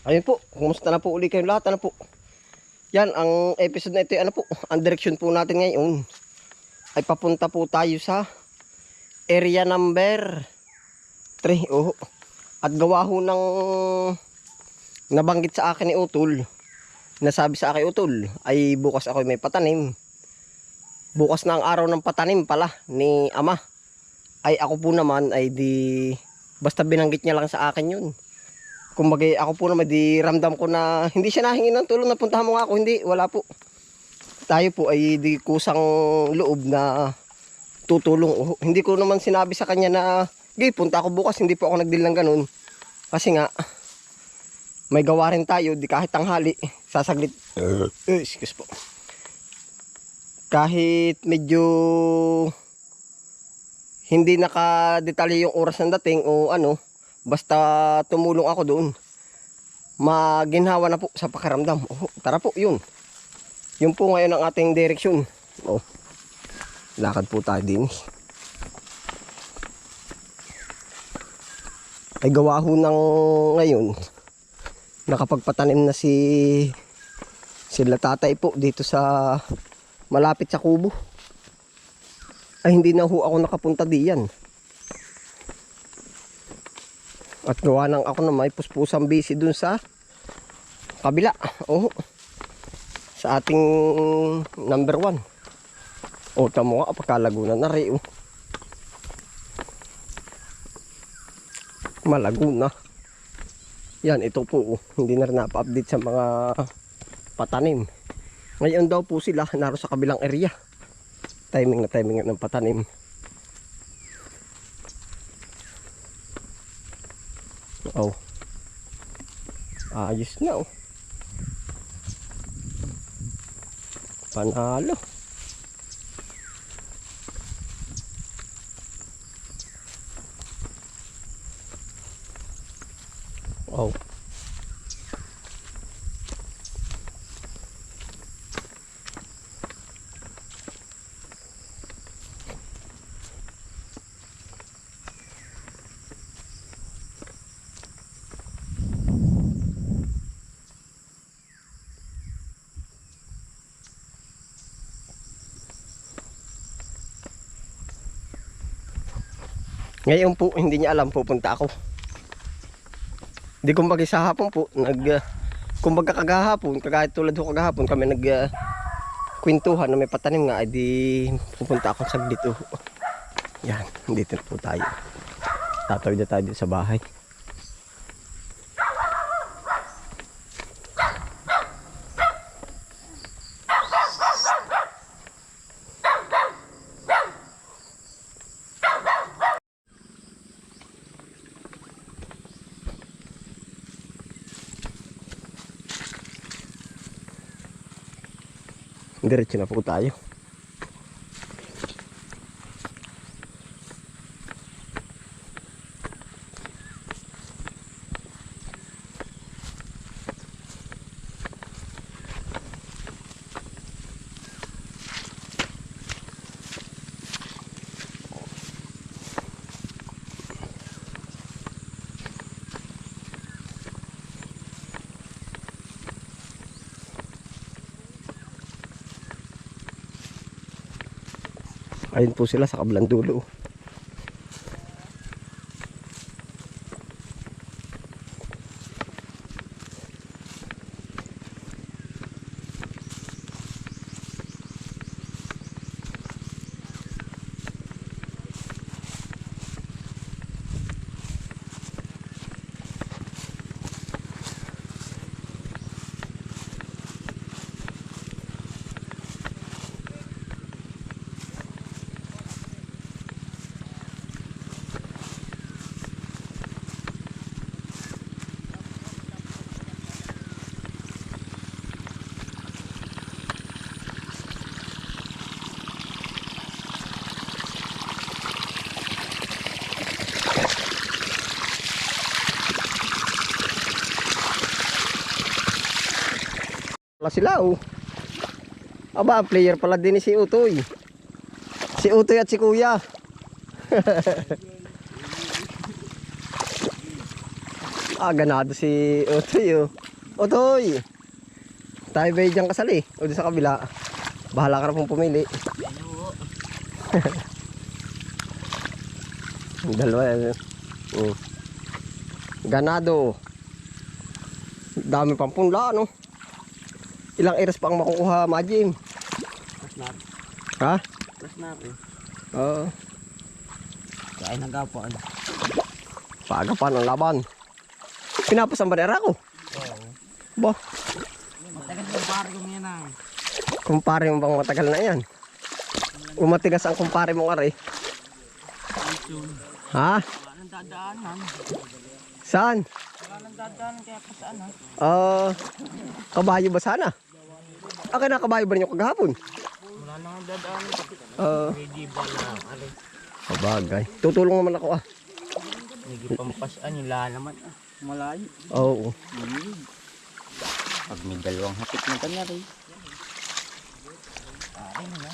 Ayun po, kumusta na po uli kayong lahat? Ano po? Yan, ang episode na ito, ano po, ang direction po natin ngayon ay papunta po tayo sa area number 3. Oh. At gawa ho ng nabanggit sa akin ni Utol. Nasabi sa akin Utol ay bukas ako may patanim. Bukas na ang araw ng patanim pala ni Ama. Ay ako po naman ay di basta binanggit niya lang sa akin yun kumbaga ako po naman di ramdam ko na hindi siya nahingi ng tulong na puntahan mo nga ako. Hindi wala po. Tayo po ay di kusang loob na tutulong. Oh, hindi ko naman sinabi sa kanya na gay punta ako bukas. Hindi po ako nagdil ng ganun. Kasi nga may gawa rin tayo di kahit tanghali sasaglit. Eh, excuse po. Kahit medyo hindi nakadetalye yung oras ng dating o ano basta tumulong ako doon. Maginhawa na po sa pakiramdam. Oh, tara po yun. Yun po ngayon ang ating direksyon. Oh, lakad po tayo din. Ay gawa ho ng ngayon nakapagpatanim na si sila tatay po dito sa malapit sa kubo. Ay hindi na ho ako nakapunta diyan at gawa ng ako na may puspusang busy dun sa kabila. Oh. Sa ating number one. O tamo nga, pagkalaguna na rin. Oh. Malaguna. Yan, ito po. Oh. Hindi na rin napa-update sa mga patanim. Ngayon daw po sila naro sa kabilang area. Timing na timing ng patanim. Oh. Ayos na oh. Panalo. Ngayon po, hindi niya alam pupunta ako. Hindi kumbaga sa hapon po, nag, uh, kumbaga kagahapon, kagaya tulad ko kagahapon, kami nag uh, kwentuhan na may patanim nga, edi pupunta ako saglit. Oh. Yan, dito po tayo. Tatawid na tayo sa bahay. Diretso na po tayo. Ayun po sila sa kabilang dulo. Sila oh. Aba, player pala din si Utoy. Si Utoy at si Kuya. Ah, ganado si Otoy, oh. Otoy! Tayo ba dyan kasali? O doon sa kabila? Bahala ka na pong pumili. Dalawa yan. Oh. Ganado. Dami pang punla, no? Ilang eras pa ang makukuha, Majim? Plus na. Ha? Plus na rin. Oo. Kaya nagapaan. Paga pa ng laban. Pinapasan ba nila ko? Oo. Ba, Matagal yung pare kong yan ah. kumpare mo bang matagal na yan? Umatigas ang kumpare mong ari. Ha? Wala nang dadaanan. Saan? Wala nang dadaanan kaya pa saan ha. Ah, kabayo ba sana? Ah, kaya nakabayo ba ninyo kagahapon? Wala nang dadaanan. Ah, Hindi ba na ano. kabagay. Tutulong naman ako ah. Hindi pampasaan yung lalaman ah. Malayo. Oo. Pag may dalawang hapit na kanya rin. Na na.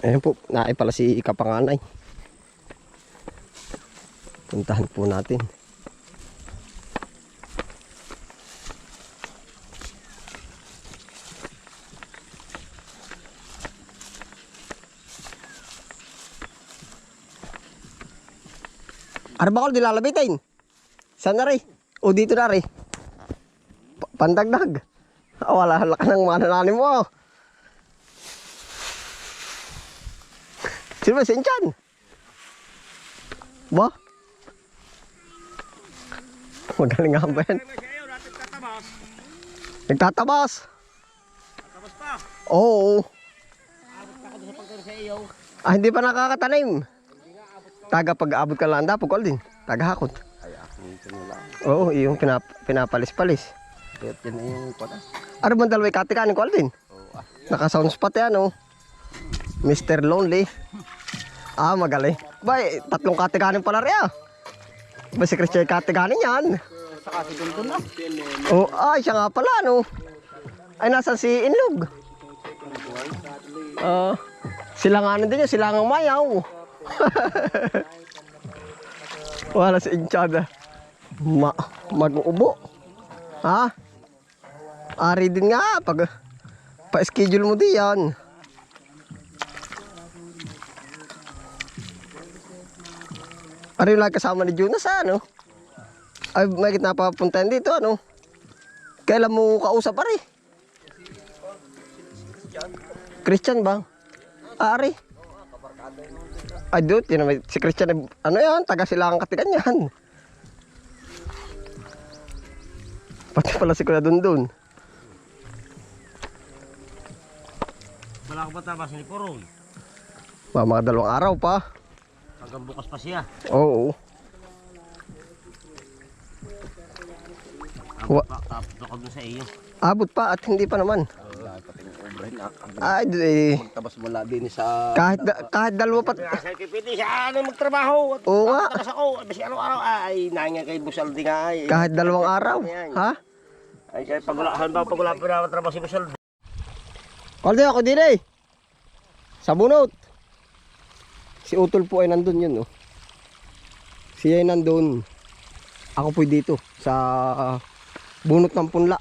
Ayan po, naay pala si Kapanganay. Puntahan po natin. Ano ba ko dilalabitin? Saan na rin? O dito na rin? Pa- Pandagdag. Ah, wala ka ng mga nananim mo. Sino ba si Inchan? Ba? Magaling nga ba yan? Nagtatabas. Tapos pa. Oo. Abot pa ako sa pagkaro sa iyo. Ah, hindi pa nakakatanim. Taga pag-abot ka lang dapo din. Taga hakot. Ay, ako lang. Oo, yung pinap pinapalis-palis. Kaya yan yung pata. Ano ba dalaway katikanin ko din? Oo ah. Naka-sound spot yan, oh. Mr. Lonely. Ah, magaling. Bay, tatlong katikanin pala rin, ah. Ba si Christian katikanin yan? Saka si Tonton na. Oh, ay, siya nga pala, no? Ay, nasa si Inlog. Ah, silanganan din yun, silangang mayaw. Wala si Inchada. Ma mag-uubo. Ha? Ari din nga, pag pa-schedule mo di yan. Ari lang kasama ni Jonas, ano? Ay, may napapuntahan dito, ano? Kailan mo kausap, Ari? Christian ba? Ah, Ari? Ay, dude, yun naman, si Christian, ano yan, taga silangang katigan yan. Pati pala si Kuya Dundun. Wala ko ba tabas ni Purong? Ba, mga dalawang araw pa. Hanggang bukas pa siya. Oo. Abot pa, tapos ako sa iyo. Abot pa at hindi pa naman. Wala, Ay, eh, Magtabas mula din sa... kahit, da- kahit dalawa pa. Sa kipiti siya ano magtrabaho. At Oo nga. Tapos ako, basi araw-araw ay nahinga kay Busaldi nga ay. Kahit dalawang araw. Ha? Ay kaya pag wala, halimbawa pag wala pa na trabaho si Busaldi. Kalde ako din eh. Sa bunot. Si Utol po ay nandun yun, no? Siya ay nandun. Ako po dito sa ah, bunot ng punla.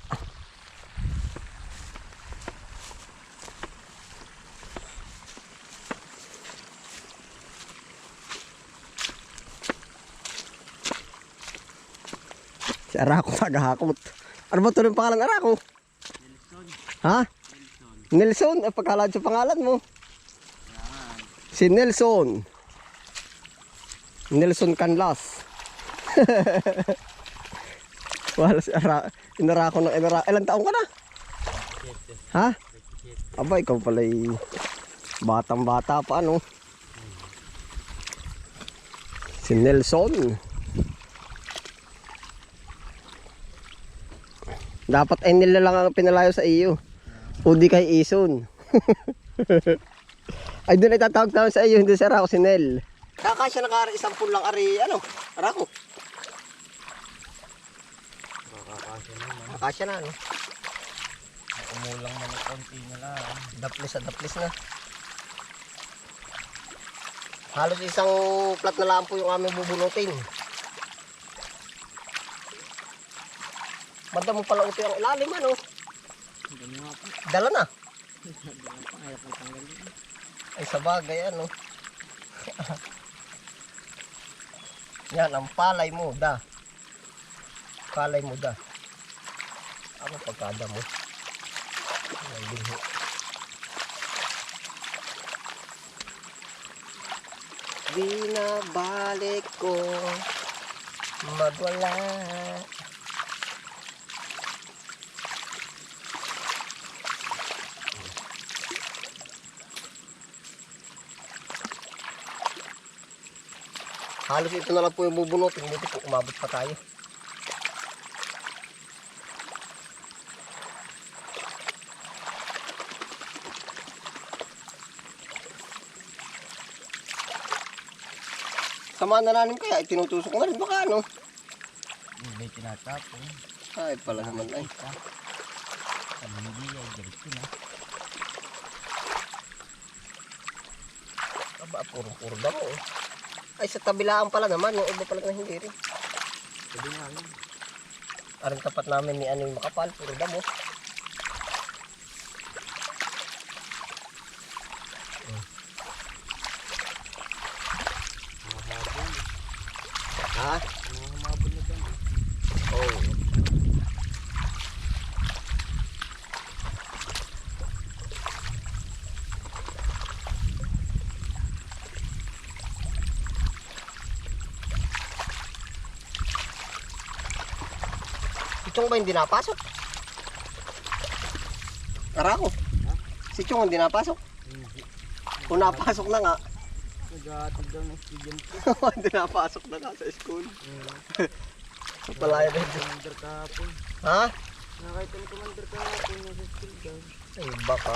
Si Arako tagahakot. Ano ba tuloy ang pangalan Arako? Ha? Nelson, eh, pagkalaan sa pangalan mo. Si Nelson. Nelson Canlas. Wala si Ara. Inara ko ng inara. Ilan taong ka na? Ha? Aba, ikaw pala batang bata pa, ano? Si Nelson. Dapat ay nila lang ang pinalayo sa iyo. O di kay Ison. ay doon ay tatawag tawag sa iyo, hindi sa Rako si Nel. Kakasya na kari isang lang ari, ano, Rako. Kakasya na, ano. Kumulang man ng konti na lang. Daplis na daplis na. Halos isang plat na lang po yung aming bubunutin. Banda mo pala uti ang ilalim ano. Dala na. Ay sa bagay ano. Yan ang palay mo da. Palay mo da. Ano pagkada mo? Ang binhi. Binabalik ko magwala. Halos ito na lang po yung bubunutin. Buti po umabot pa tayo. Sama na namin kaya, itinutusok na rin. Baka ano? Hindi tinatapon. Ay, pala naman ay. Sabi hindi ay diretso na. Aba, puro-puro damo. oh. Ay, sa tabilaan pala naman. Yung iba pala na hindi rin. Sabi nga lang. Aring tapat namin ni ano yung makapal. Puro damo. Chong ba hindi napasok? Tara ko. Si Chong hindi napasok. Hindi. Kung napasok na nga, Nag-aatid daw ng estudyante. hindi napasok na nga sa school. Hmm. Sa palaya Nakita ni Commander kahapon. Ha? Nakita ni Commander kahapon. Nasa school daw. Ay, baka.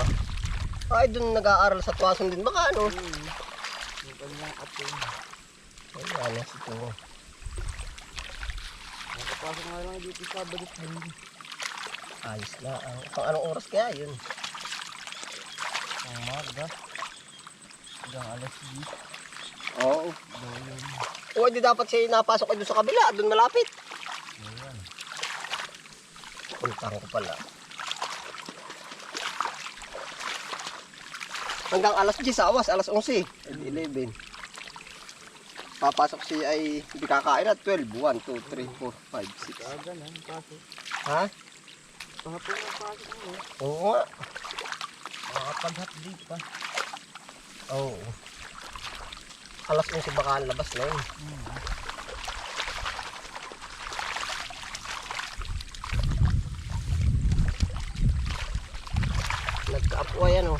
Ay, doon nag-aaral sa Tuason din. Baka ano? Hmm. Yung kanyang apo. Ay, ano si Chong. Nakapasok nga lang dito sa Sabado. Ayos na. Ang, pang anong oras kaya yun? Ang maga. Hanggang alas 10. Oo. Yun. O, di dapat siya napasok ay doon sa kabila. Doon malapit. Ayan. Puntahan ko pala. Hanggang alas 10 sa awas, alas 11. Ay, di 11. Papasok siya ay hindi kakain at 12. 1, 2, 3, 4, 5, 6. Kaga na. ang Pasok. Ha? Pahapon ang pasok mo. Oo nga. Makakapag-hotdate pa. Oo. Alas 11 baka labas na yun. Nagkaapuay ano.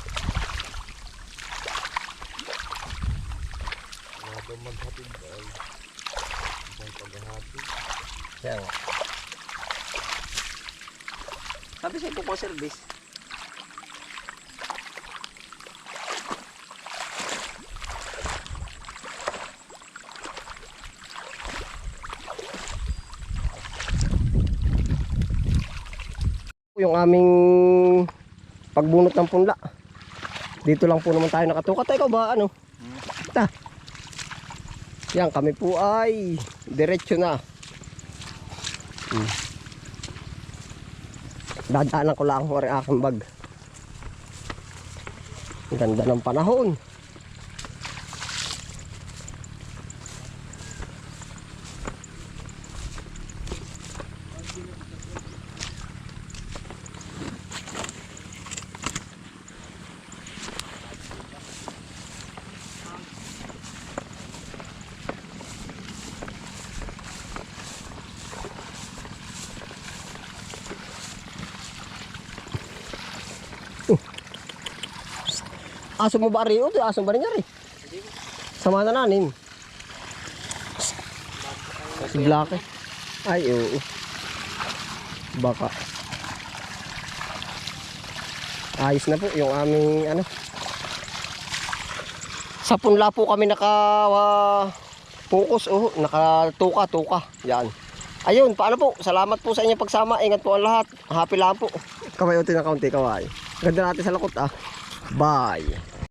Wala daw maghatid ay. Isang paghahatid. Yan. Ito ko service. Yung aming pagbunot ng punla. Dito lang po naman tayo nakatukat. Ikaw ba ano? Ta. Yan kami po ay diretso na. Hmm. Dadaanan ko lang ang aking bag. Ganda ng panahon. Aso mo ba rin? O, aso ba rin yan rin? Sama na nanin. Si Black eh. Ay, oo. Baka. Ayos na po yung aming ano. Sa punla po kami naka uh, focus oh, nakatuka tuka. Yan. Ayun, paano po? Salamat po sa inyong pagsama. Ingat po ang lahat. Happy lang po. Kamay uti na kaunti kaway. Ganda natin sa lakot ah. Bye.